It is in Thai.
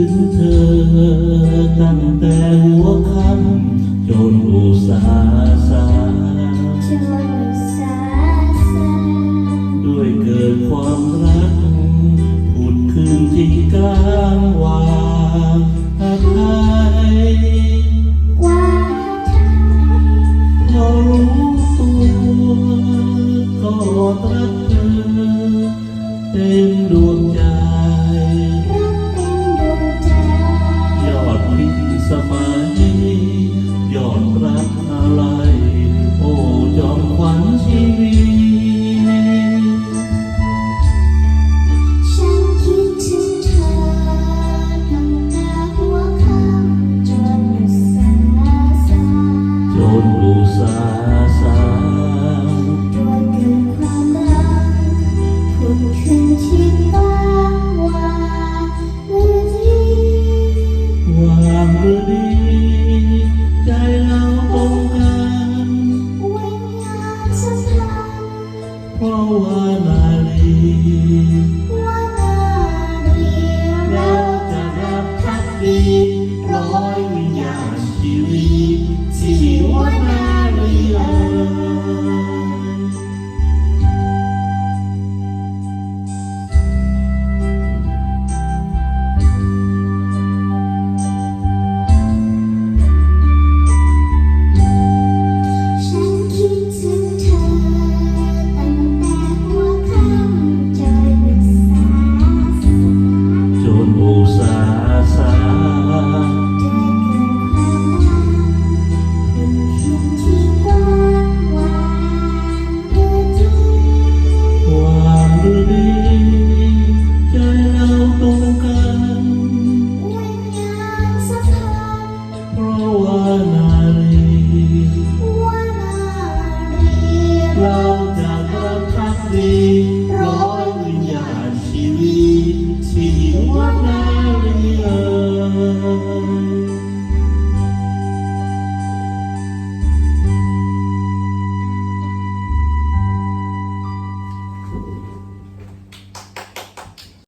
ถึงเธอ ตั้งแต่หัวค่ำจนอุสาสาด้วยเกิดความรักผุดขึ้นที่กลางวาทายเรารู้ตัวก็รักเธอเต็มดวงใจ 往我那里。 เราจะเริ่มพักดีร้อย